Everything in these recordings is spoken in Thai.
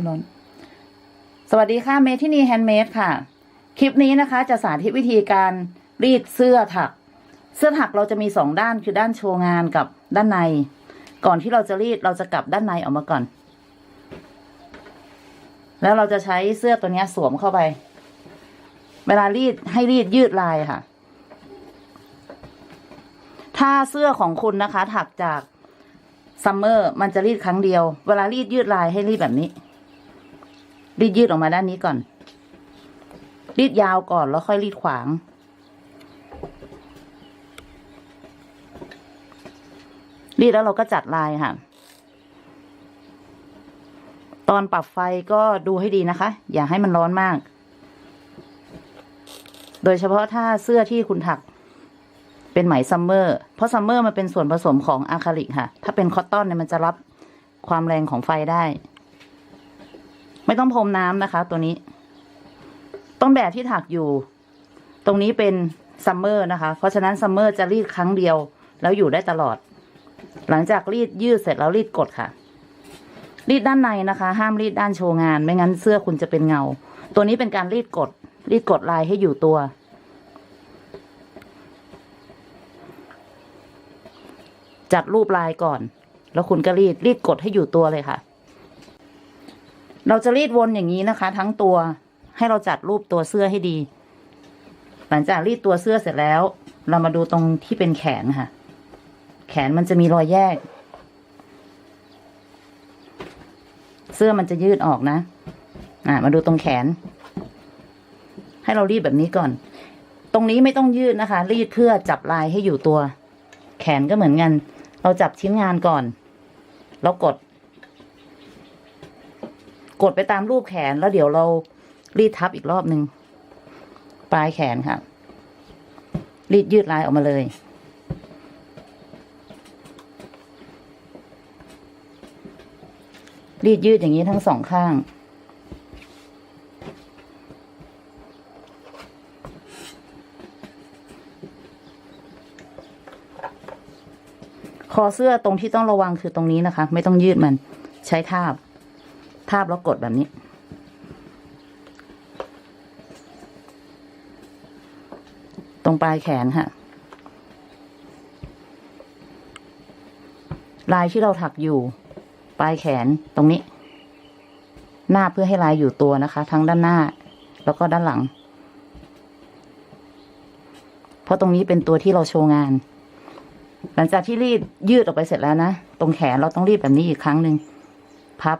นนสวัสดีค่ะเมทินีแฮนด์เมดค่ะ คลิปนี้นะคะจะสาธิตวิธีการรีดเสื้อถัก เสื้อถักเราจะมีสองด้านคือด้านโชว์งานกับด้านใน ก่อนที่เราจะรีดเราจะกลับด้านในออกมาก่อน แล้วเราจะใช้เสื้อตัวนี้สวมเข้าไป เวลารีดให้รีดยืดลายค่ะ ถ้าเสื้อของคุณนะคะ ถักจากซัมเมอร์มันจะรีดครั้งเดียว เวลารีดยืดลายให้รีดแบบนี้ รีดยืดออกมาด้านนี้ก่อน รีดยาวก่อนแล้วค่อยรีดขวาง รีดแล้วเราก็จัดลายค่ะ ตอนปรับไฟก็ดูให้ดีนะคะ อย่าให้มันร้อนมาก โดยเฉพาะถ้าเสื้อที่คุณถักเป็นไหมซัมเมอร์ เพราะซัมเมอร์มันเป็นส่วนผสมของอะคริลิกค่ะ ถ้าเป็นคอตตอนเนี่ยมันจะรับความแรงของไฟได้ ไม่ต้องพรมน้ำนะคะ ตัวนี้ ต้นแบบที่ถักอยู่ ตรงนี้เป็นซัมเมอร์นะคะ เพราะฉะนั้นซัมเมอร์จะรีดครั้งเดียว แล้วอยู่ได้ตลอด หลังจากรีดยืดเสร็จแล้วรีดกดค่ะ รีดด้านในนะคะ ห้ามรีดด้านโชว์งาน ไม่งั้นเสื้อคุณจะเป็นเงา ตัวนี้เป็นการรีดกด รีดกดลายให้อยู่ตัว จัดรูปลายก่อน แล้วคุณก็รีดรีดกดให้อยู่ตัวเลยค่ะ เราจะรีดวนอย่างนี้นะคะ ทั้งตัวให้เราจัดรูปตัวเสื้อให้ดี หลังจากรีดตัวเสื้อเสร็จแล้ว เรามาดูตรงที่เป็นแขนค่ะ แขนมันจะมีรอยแยก เสื้อมันจะยืดออกนะ อ่ามาดูตรงแขน ให้เรารีดแบบนี้ก่อน ตรงนี้ไม่ต้องยืดนะคะ รีดเพื่อจับลายให้อยู่ตัว แขนก็เหมือนกัน เราจับชิ้นงานก่อน แล้วกด กดไปตามรูปแขนแล้วเดี๋ยวเรารีดทับอีกรอบหนึ่งปลายแขนค่ะ รีดยืดลายออกมาเลย รีดยืดอย่างนี้ทั้งสองข้างคอเสื้อตรงที่ต้องระวังคือตรงนี้นะคะ ไม่ต้องยืดมันใช้ทาบ ทาบแล้วกดแบบนี้ ตรงปลายแขนค่ะลายที่เราถักอยู่ ปลายแขนตรงนี้ หน้าเพื่อให้ลายอยู่ตัวนะคะ ทั้งด้านหน้า แล้วก็ด้านหลัง เพราะตรงนี้เป็นตัวที่เราโชว์งาน หลังจากที่รีดยืดออกไปเสร็จแล้วนะ ตรงแขนเราต้องรีดแบบนี้อีกครั้งหนึ่งพับ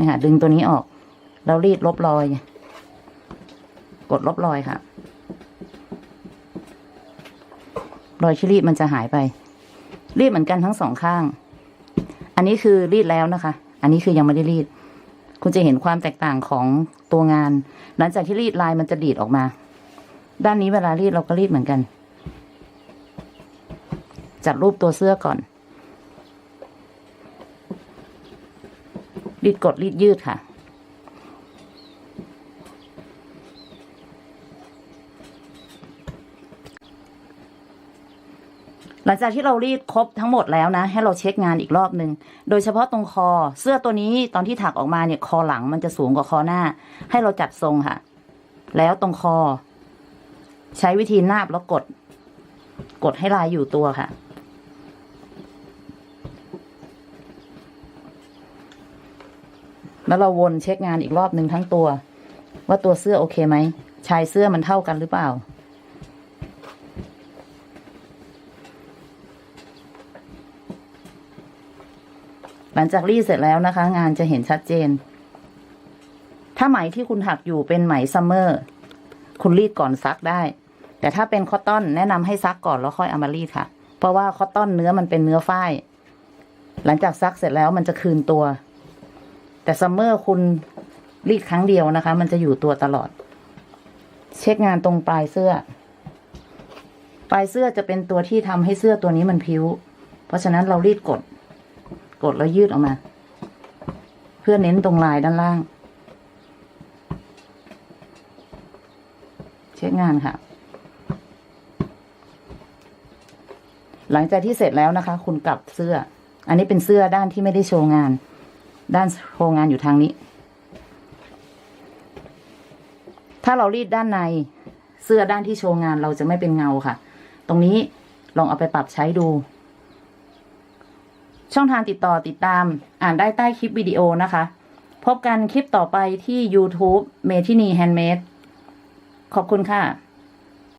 นี่ค่ะดึงตัวนี้ออกแล้วรีดลบรอย กดลบรอยค่ะ รอยที่รีดมันจะหายไป รีดเหมือนกันทั้งสองข้าง อันนี้คือรีดแล้วนะคะ อันนี้คือยังไม่ได้รีด คุณจะเห็นความแตกต่างของตัวงาน หลังจากที่รีดลายมันจะดีดออกมา ด้านนี้เวลารีดเราก็รีดเหมือนกัน จัดรูปตัวเสื้อก่อน รีดกดรีดยืดค่ะ หลังจากที่เรารีดครบทั้งหมดแล้วนะ ให้เราเช็คงานอีกรอบหนึ่งโดยเฉพาะตรงคอ เสื้อตัวนี้ตอนที่ถักออกมาเนี่ย คอหลังมันจะสูงกว่าคอหน้า ให้เราจัดทรงค่ะ แล้วตรงคอ ใช้วิธีนาบแล้วกด กดให้ลายอยู่ตัวค่ะ แล้วเราวนเช็คงานอีกรอบหนึ่งทั้งตัว ว่าตัวเสื้อโอเคไหมชายเสื้อมันเท่ากันหรือเปล่า หลังจากรีดเสร็จแล้วนะคะ งานจะเห็นชัดเจน ถ้าไหมที่คุณถักอยู่เป็นไหมซัมเมอร์คุณรีดก่อนซักได้ แต่ถ้าเป็นคอตตอนแนะนำให้ซักก่อนแล้วค่อยเอามารีดค่ะ เพราะว่าคอตตอนเนื้อมันเป็นเนื้อฝ้าย หลังจากซักเสร็จแล้วมันจะคืนตัว แต่ซัมเมอร์คุณรีดครั้งเดียวนะคะ มันจะอยู่ตัวตลอด เช็คงานตรงปลายเสื้อ ปลายเสื้อจะเป็นตัวที่ทำให้เสื้อตัวนี้มันพิ้ว เพราะฉะนั้นเรารีดกด กดแล้วยืดออกมา เพื่อเน้นตรงลายด้านล่าง เช็คงานค่ะ หลังจากที่เสร็จแล้วนะคะ คุณกลับเสื้อ อันนี้เป็นเสื้อด้านที่ไม่ได้โชว์งาน ด้านโครงงานอยู่ทางนี้ ถ้าเรารีดด้านในเสื้อด้านที่โชว์งานเราจะไม่เป็นเงาค่ะ ตรงนี้ลองเอาไปปรับใช้ดู ช่องทางติดต่อติดตามอ่านได้ใต้คลิปวิดีโอนะคะ พบกันคลิปต่อไปที่ YouTube เมทินีแฮนด์เมดขอบคุณค่ะ